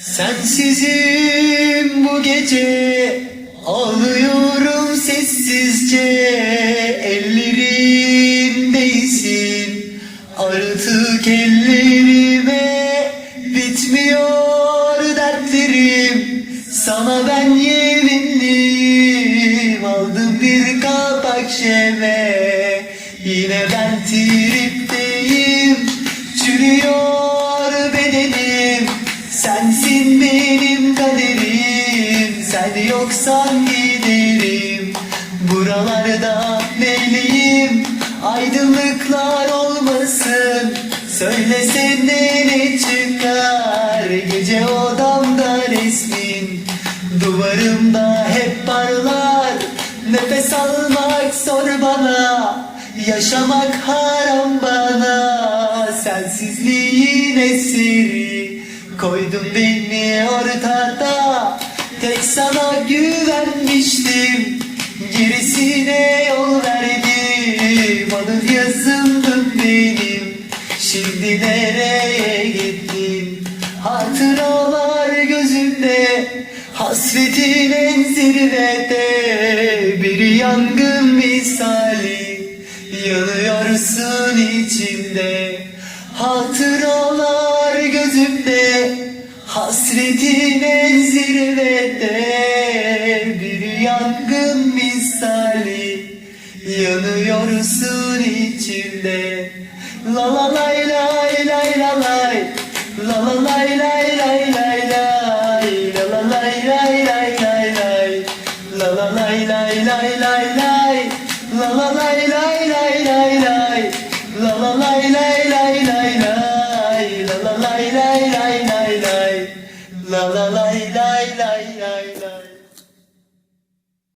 Sensizim bu gece Ağlıyorum sessizce. Ellerimdeysin Artık ellerime Bitmiyor dertlerim. Sana ben yeminliyim Aldım bir kapak şeve. Yine ben tripteyim Sensin benim kaderim Sen yoksan giderim. Buralarda neyleyim? Aydınlıklar olmasın. Söylesene ne çıkar? Gece odamda resmin. Duvarımda hep parlar Nefes almak zor bana. Yaşamak haram bana. Sensizliğin esiri Koydun beni ortada. Tek sana güvenmiştim. Gerisine yol verdim. Adım yazımdın benim. Şimdi nereye gittin Hatıralar gözümde. Hasretin en zirvede. Bir yangın misali. Yanıyorsun içimde. Hatıralar gözümde Hasretin en zirvede Bir yangın misali Yanıyorsun içimde La la lay lay lay la lay La la lay lay lay lay lay La la lay lay lay lay lay La la lay lay lay lay lay La la lay lay lay lay la lay lay lay lay lay La la